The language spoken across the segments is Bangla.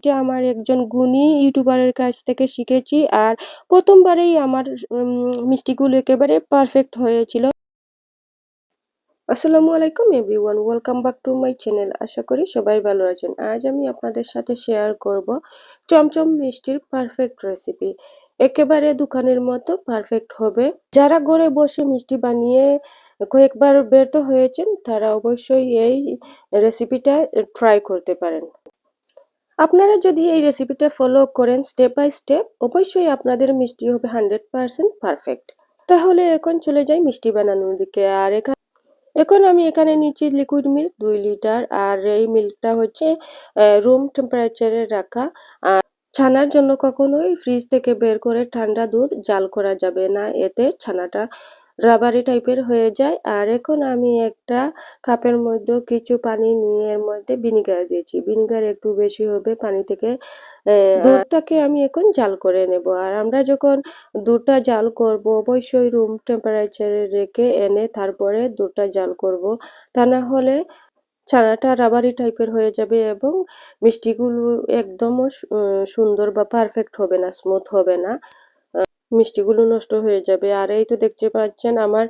এটা আমার একজন গুণী ইউটিউবারের কাছ থেকে শিখেছি আর প্রথমবারেই আমার মিষ্টিগুলো একেবারে পারফেক্ট হয়েছিল। আসসালামু আলাইকুম everyone, welcome back to my channel. আশা করি সবাই ভালো আছেন। আজ আমি আপনাদের সাথে শেয়ার করব চমচম মিষ্টির পারফেক্ট রেসিপি একেবারে দোকানের মতো পারফেক্ট হবে। যারা ঘরে বসে মিষ্টি বানিয়ে কয়েকবার ব্যর্থ হয়েছেন, তারা অবশ্যই এই রেসিপিটা ট্রাই করতে পারেন। আপনারা যদি এই রেসিপিটা ফলো করেন স্টেপ বাই স্টেপ অবশ্যই আপনাদের মিষ্টি হবে হান্ড্রেড পারসেন্ট পারফেক্ট তাহলে এখন চলে যাই মিষ্টি বানানোর দিকে। আর এখানে এখন আমি এখানে নিচ্ছি লিকুইড মিল্ক দুই লিটার আর এই মিল্কটা হচ্ছে রুম টেম্পারেচারে রাখা। আর ছানার জন্য কখনোই ফ্রিজ থেকে বের করে ঠান্ডা দুধ জাল করা যাবে না, এতে ছানাটা রাবারি টাইপের হয়ে যায়। আর এখন আমি একটা কাপের মধ্যে কিছু পানি নিয়ে এর মধ্যে ভিনিগার দিয়েছি। ভিনিগার একটু বেশি হবে, পানি থেকে দুধটাকে আমি এখন জাল করে নেব। আর আমরা যখন দুধটা জাল করব, অবশ্যই রুম টেম্পারেচারে রেখে এনে তারপরে দুধটা জাল করব। তা না হলে ছানাটা রাবারি টাইপের হয়ে যাবে এবং মিষ্টিগুলো একদমও সুন্দর বা পারফেক্ট হবে না স্মুথ হবে না। মিষ্টিগুলো নষ্ট হয়ে যাবে। আর এই তো দেখতে পাচ্ছেন আমার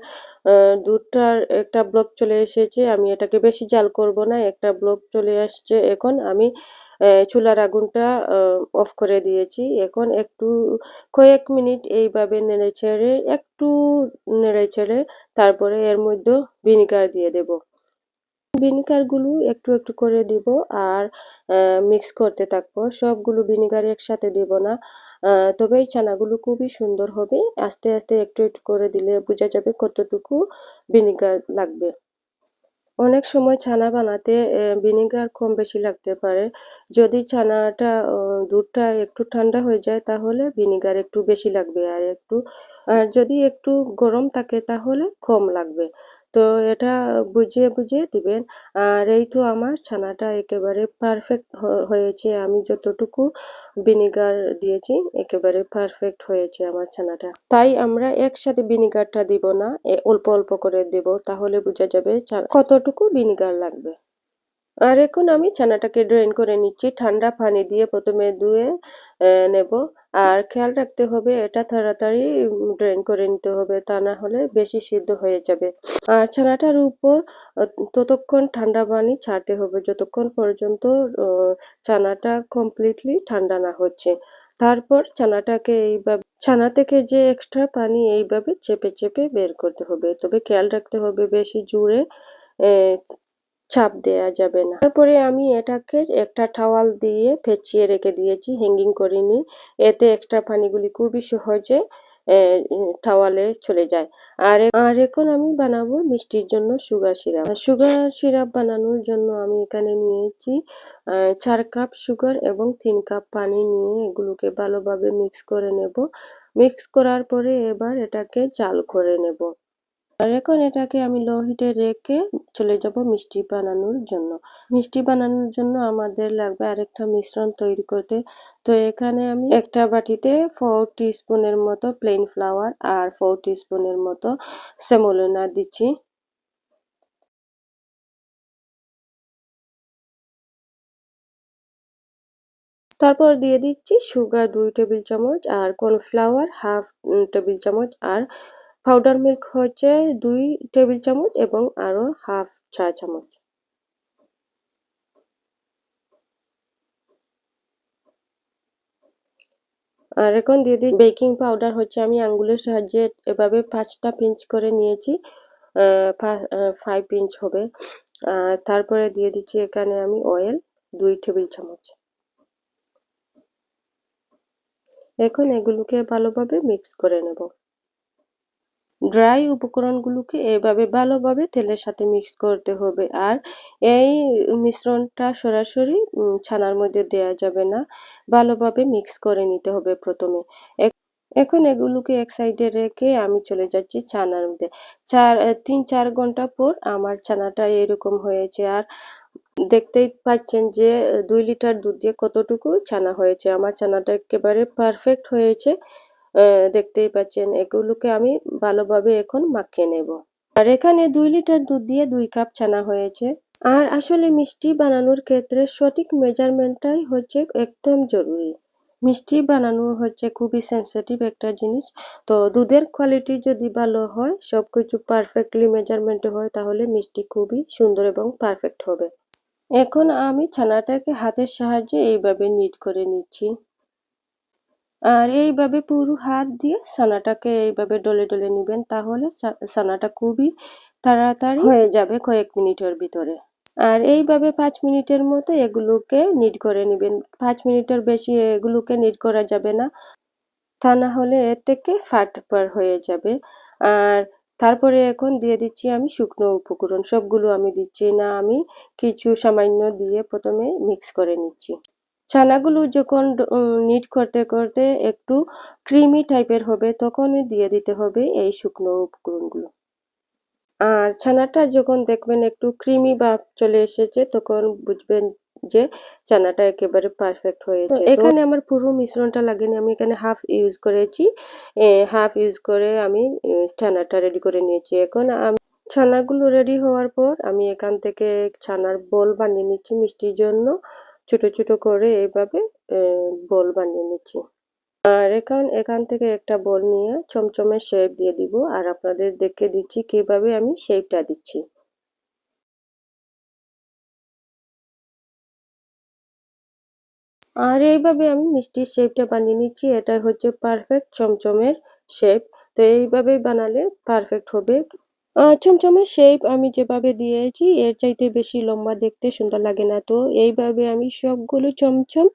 দুধটার একটা ব্লক চলে এসেছে। আমি এটাকে বেশি জাল করব না, একটা ব্লক চলে আসছে। এখন আমি চুলার আগুনটা অফ করে দিয়েছি। এখন একটু, কয়েক মিনিট এইভাবে নেড়ে ছেড়ে, একটু নেড়ে ছেড়ে তারপরে এর মধ্যে ভিনিগার দিয়ে দেব। ভিনিগারগুলো একটু একটু করে দিব আর মিক্স করতে থাকব। সবগুলো ভিনিগার একসাথে দেব না। তবে এই ছানাগুলো খুবই সুন্দর হবে। আস্তে আস্তে একটু একটু করে দিলে বোঝা যাবে কতটুকু ভিনিগার লাগবে। অনেক সময় ছানা বানাতে ভিনেগার কম বেশি লাগতে পারে। যদি ছানাটা দুধটা একটু ঠান্ডা হয়ে যায় তাহলে ভিনেগার একটু বেশি লাগবে আর একটু, আর যদি একটু গরম থাকে তাহলে কম লাগবে। তো এটা বুঝিয়ে বুঝিয়ে দিবেন। আর এই তো আমার ছানাটা একেবারে পারফেক্ট হয়েছে। আমি যতটুকু ভিনিগার দিয়েছি, একেবারে পারফেক্ট হয়েছে আমার ছানাটা। তাই আমরা একসাথে ভিনিগারটা দিব না অল্প অল্প করে দেব, তাহলে বোঝা যাবে কতটুকু ভিনিগার লাগবে। আর এখন আমি ছানাটাকে ড্রেন করে নিচ্ছি, ঠান্ডা পানি দিয়ে প্রথমে ধুয়ে নেব। আর খেয়াল রাখতে হবে, এটা তাড়াতাড়ি ড্রেন করে নিতে হবে, তা না হলে বেশি সিদ্ধ হয়ে যাবে। আর ছানাটার উপর ততক্ষণ ঠান্ডা পানি ছাড়তে হবে, যতক্ষণ পর্যন্ত ছানাটা কমপ্লিটলি ঠান্ডা না হচ্ছে। তারপর ছানাটাকে এইভাবে, ছানা থেকে যে এক্সট্রা পানি এইভাবে চেপে চেপে বের করতে হবে। তবে খেয়াল রাখতে হবে, বেশি জুড়ে চাপ দেয়া যাবে না। তারপরে আমি এটাকে একটা টাওয়াল দিয়ে ফেঁচিয়ে রেখে দিয়েছি হ্যাঙ্গিং করিনি। এতে এক্সট্রা পানিগুলি খুবই সহজে টাওয়ালে চলে যায়। আর আর এখন আমি বানাবো মিষ্টির জন্য সুগার সিরাপ সুগার সিরাপ বানানোর জন্য আমি এখানে নিয়েছি চার কাপ সুগার এবং তিন কাপ পানি নিয়ে এগুলোকে ভালোভাবে মিক্স করে নেব। মিক্স করার পরে এবার এটাকে জাল করে নেব। আর এখন এটাকে আমি লো হিটে রেখে চলে যাব মিষ্টি বানানোর জন্য। মিষ্টি বানানোর জন্য আমাদের লাগবে আরেকটা মিশ্রণ তৈরি করতে। তো এখানে আমি একটা বাটিতে ফোর স্পুনের মতো প্লেন ফ্লাওয়ার আর ফোর স্পুনের মতো সেমোলেনা দিচ্ছি। তারপর দিয়ে দিচ্ছি সুগার দুই টেবিল চামচ আর কর্নফ্লাওয়ার হাফ টেবিল চামচ আর পাউডার মিল্ক হচ্ছে দুই টেবিল চামচ এবং আরও হাফ চা চামচ। আর এখন দিয়ে দিই বেকিং পাউডার হচ্ছে আমি আঙ্গুলের সাহায্যে এভাবে পাঁচটা পিঞ্চ করে নিয়েছি ফাইভ পিঞ্চ হবে। তারপরে দিয়ে দিচ্ছি এখানে আমি অয়েল দুই টেবিল চামচ। এখন এগুলোকে ভালোভাবে মিক্স করে নেব। ড্রাই উপকরণগুলোকে এভাবে ভালোভাবে তেলের সাথে মিক্স করতে হবে। আর এই মিশ্রণটা সরাসরি ছানার মধ্যে দেয়া যাবে না। ভালোভাবে মিক্স করে নিতে হবে প্রথমে। এখন এগুলোকে এক সাইডে রেখে আমি চলে যাচ্ছি ছানার মধ্যে। চার তিন, চার ঘণ্টা পর আমার ছানাটা এরকম হয়েছে। আর দেখতেই পাচ্ছেন যে, দুই লিটার দুধ দিয়ে কতটুকু ছানা হয়েছে। আমার ছানাটা একেবারে পারফেক্ট হয়েছে। দেখতেই পাচ্ছেন, এগুলোকে আমি ভালোভাবে এখন মাখিয়ে নেব। আর এখানে দুই লিটার দুধ দিয়ে দুই কাপ ছানা হয়েছে। আর আসলে মিষ্টি বানানোর ক্ষেত্রে সঠিক মেজারমেন্টটাই হচ্ছে একদম জরুরি। মিষ্টি বানানো হচ্ছে খুবই সেন্সিটিভ একটা জিনিস। তো দুধের কোয়ালিটি যদি ভালো হয় সব কিছু পারফেক্টলি মেজারমেন্ট হয়, তাহলে মিষ্টি খুবই সুন্দর এবং পারফেক্ট হবে। এখন আমি ছানাটাকে হাতের সাহায্যে এইভাবে নিট করে নিচ্ছি। আর এইভাবে পুরো হাত দিয়ে সানাটাকে এইভাবে ডলে ডলে নেবেন, তাহলে সানাটা খুবই তাড়াতাড়ি হয়ে যাবে কয়েক মিনিটের ভিতরে। আর এইভাবে পাঁচ মিনিটের মতো এগুলোকে নিট করে নেবেন। পাঁচ মিনিটের বেশি এগুলোকে নিট করা যাবে না, তা না হলে এর থেকে ফাট পার হয়ে যাবে। আর তারপরে এখন দিয়ে দিচ্ছি আমি শুকনো উপকরণ, সবগুলো আমি দিচ্ছি না, আমি কিছু সামান্য দিয়ে প্রথমে মিক্স করে নিচ্ছি। ছানাগুলো যখন নিট করতে করতে একটু ক্রিমি টাইপের হবে তখনই দিয়ে দিতে হবে এই শুকনো উপকরণগুলো। আর ছানাটা যখন দেখবেন একটু ক্রিমি ভাব চলে এসেছে তখন বুঝবেন যে চানাটা একেবারে পারফেক্ট হয়েছে। এখানে আমার পুরো মিশ্রণটা লাগেনি আমি এখানে হাফ ইউজ করেছি। হাফ ইউজ করে আমি ছানাটা রেডি করে নিয়েছি। এখন আমি ছানাগুলো রেডি হওয়ার পর আমি এখান থেকে ছানার বল বানিয়ে নিচ্ছি মিষ্টির জন্য। ছোট ছোট করে এইভাবে বল বানিয়ে নিচ্ছি। আর এখন এখান থেকে একটা বল নিয়ে চমচমে শেপ দিয়ে দিব আর আপনাদের দেখে দিচ্ছি কীভাবে আমি শেপটা দিচ্ছি। আর এইভাবে আমি মিষ্টির শেপটা বানিয়ে নিচ্ছি এটা হচ্ছে পারফেক্ট চমচমের শেপ তো এইভাবে বানালে পারফেক্ট হবে। চমচমের শেপ আমি যেভাবে দিয়েছি এর চাইতে বেশি লম্বা দেখতে সুন্দর লাগে না। তো এইভাবে আমি সবগুলো চমচম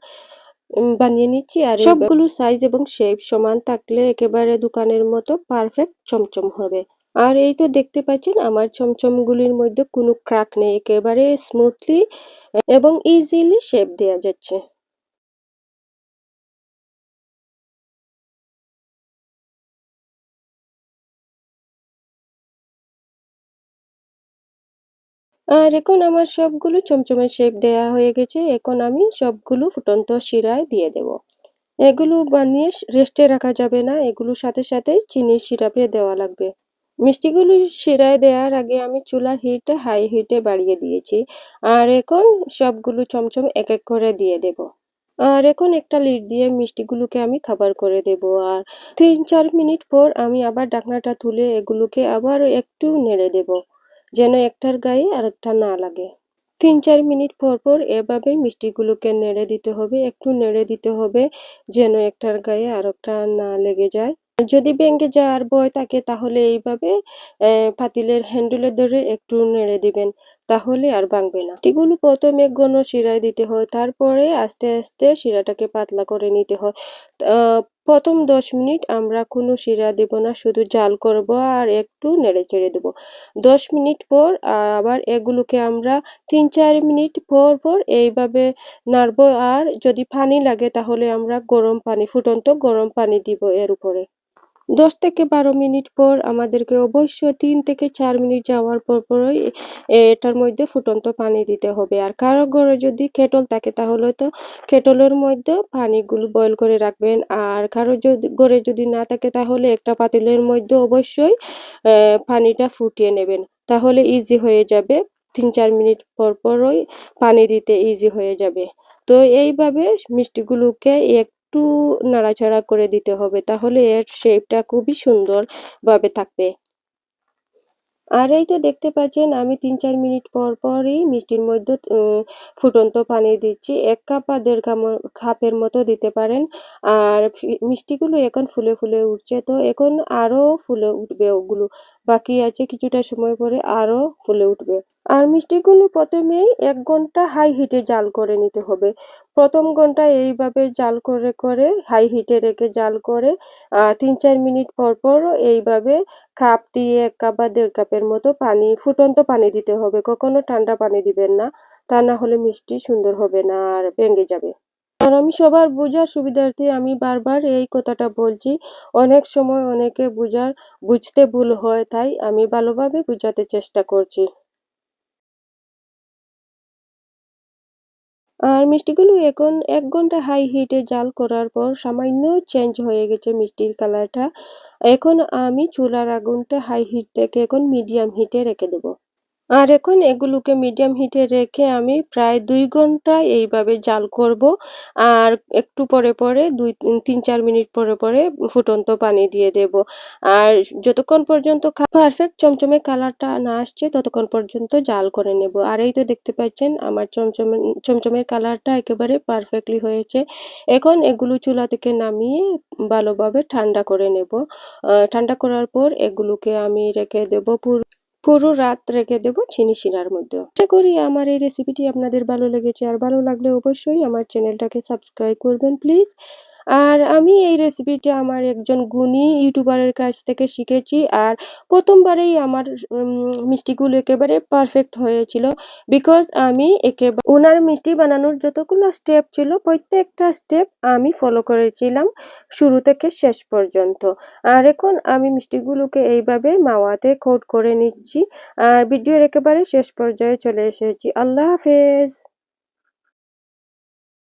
বানিয়ে নিচ্ছি। আর সবগুলো সাইজ এবং শেপ সমান থাকলে একেবারে দোকানের মতো পারফেক্ট চমচম হবে। আর এই তো দেখতে পাচ্ছেন আমার চমচমগুলির মধ্যে কোনো ক্রাক নেই। একেবারে স্মুথলি এবং ইজিলি শেপ দেওয়া যাচ্ছে। আর এখন আমার সবগুলো চমচমের শেপ দেয়া হয়ে গেছে। এখন আমি সবগুলো ফুটন্ত শিরায় দিয়ে দেব। এগুলো বানিয়ে রেস্টে রাখা যাবে না। এগুলোর সাথে সাথে চিনির সিরাপে দেওয়া লাগবে। মিষ্টিগুলো শিরায় দেওয়ার আগে আমি চুলার হিটে হাই হিটে বাড়িয়ে দিয়েছি। আর এখন সবগুলো চমচম এক এক করে দিয়ে দেব। আর এখন একটা লিড দিয়ে মিষ্টিগুলোকে আমি খাবার করে দেব। আর তিন চার মিনিট পর আমি আবার ডাকনাটা তুলে এগুলোকে আবার একটু নেড়ে দেব। যেন একটার গায়ে আরেকটা না লাগে। তিন চার মিনিট পর পর এভাবে মিষ্টিগুলোকে নেড়ে দিতে হবে, একটু নেড়ে দিতে হবে যেন একটার গায়ে আরেকটা না লেগে যায়। যদি ভেঙে যাওয়ার বয় থাকে তাহলে এইভাবে পাতিলের হ্যান্ডেলে ধরে একটু নেড়ে দিবেন, তাহলে আর ভাঙবে না। এগুলো প্রথমে ঘন শিরায় দিতে হয়, তারপরে আস্তে আস্তে শিরাটাকে পাতলা করে নিতে হয়। প্রথম দশ মিনিট আমরা কোনো শিরা দেব না, শুধু জাল করব আর একটু নেড়ে চেড়ে দেবো। দশ মিনিট পর আবার এগুলোকে আমরা তিন চার মিনিট পর পর এইভাবে নাড়ব। আর যদি পানি লাগে তাহলে আমরা গরম পানি, ফুটন্ত গরম পানি দিব এর উপরে। দশ থেকে বারো মিনিট পর আমাদেরকে অবশ্যই তিন থেকে চার মিনিট যাওয়ার পর পরই এটার মধ্যে ফুটন্ত পানি দিতে হবে। আর কারও ঘরে যদি কেটল থাকে, তাহলে তো কেটলের মধ্যে পানিগুলো বয়ল করে রাখবেন। আর কারও যদি, ঘরে যদি না থাকে, তাহলে একটা পাতিলের মধ্যে অবশ্যই পানিটা ফুটিয়ে নেবেন। তাহলে ইজি হয়ে যাবে। তিন চার মিনিট পর পরই পানি দিতে ইজি হয়ে যাবে। তো এইভাবে মিষ্টিগুলোকে এক একটু নাড়াচাড়া করে দিতে হবে, তাহলে এর শেপটা খুবই সুন্দরভাবে থাকবে। আর এই তো দেখতে পাচ্ছেন, আমি তিন চার মিনিট পর পরই মিষ্টির মধ্যে ফুটন্ত পানি দিচ্ছি। এক কাপ বা দেড় কাপের মতো দিতে পারেন। আর মিষ্টিগুলো এখন ফুলে ফুলে উঠছে, তো এখন আরও ফুলে উঠবে ওগুলো। বাকি আছে কিছুটা সময় পরে আরও ফুলে উঠবে। আর মিষ্টিগুলো প্রথমেই এক ঘণ্টা হাই হিটে জাল করে নিতে হবে। প্রথম ঘণ্টা এইভাবে জাল করে করে হাই হিটে রেখে জাল করে তিন চার মিনিট পর পর এইভাবে কাপ দিয়ে এক কাপ বা দেড় কাপের মতো পানি, ফুটন্ত পানি দিতে হবে। কখনো ঠান্ডা পানি দিবেন না। তা না হলে মিষ্টি সুন্দর হবে না আর ভেঙে যাবে। আর আমি সবার বোঝার সুবিধার্থে আমি বারবার এই কথাটা বলছি। অনেক সময় অনেকে বোঝার, বুঝতে ভুল হয়, তাই আমি ভালোভাবে বোঝাতে চেষ্টা করছি। আর মিষ্টিগুলো এখন এক ঘণ্টা হাই হিটে জাল করার পর সামান্য চেঞ্জ হয়ে গেছে মিষ্টির কালারটা এখন আমি চুলার আগুনটা হাই হিট থেকে এখন মিডিয়াম হিটে রেখে দেবো। আর এখন এগুলোকে মিডিয়াম হিটে রেখে আমি প্রায় দুই ঘণ্টা এইভাবে জাল করব। আর একটু পরে, পরে ২ ৩-৪ মিনিট পরে, পরে ফুটন্ত পানি দিয়ে দেব। আর যতক্ষণ পর্যন্ত পারফেক্ট চমচমে কালারটা না আসছে ততক্ষণ পর্যন্ত জাল করে নেব। আর এই তো দেখতে পাচ্ছেন আমার চমচমে চমচমের কালারটা একেবারে পারফেক্টলি হয়েছে। এখন এগুলো চুলা থেকে নামিয়ে ভালোভাবে ঠান্ডা করে নেব। ঠান্ডা করার পর এগুলোকে আমি রেখে দেব পুর রাত রেখে দেবো চিনি শিরার মধ্যে। আশা করি আমার এই রেসিপিটি আপনাদের ভালো লেগেছে আর ভালো লাগলে অবশ্যই আমার চ্যানেলটাকে সাবস্ক্রাইব করবেন প্লিজ। আর আমি এই রেসিপিটা আমার একজন গুণী ইউটিউবারের কাছ থেকে শিখেছি আর প্রথমবারেই আমার মিষ্টিগুলো একেবারে পারফেক্ট হয়েছিল। বিকজ আমি একেবারে ওনার মিষ্টি বানানোর যতগুলো স্টেপ ছিল, প্রত্যেকটা স্টেপ আমি ফলো করেছিলাম শুরু থেকে শেষ পর্যন্ত। আর এখন আমি মিষ্টিগুলোকে এইভাবে মাওয়াতে কোট করে নিচ্ছি। আর ভিডিওর একেবারে শেষ পর্যায়ে চলে এসেছি। আল্লাহ হাফেজ।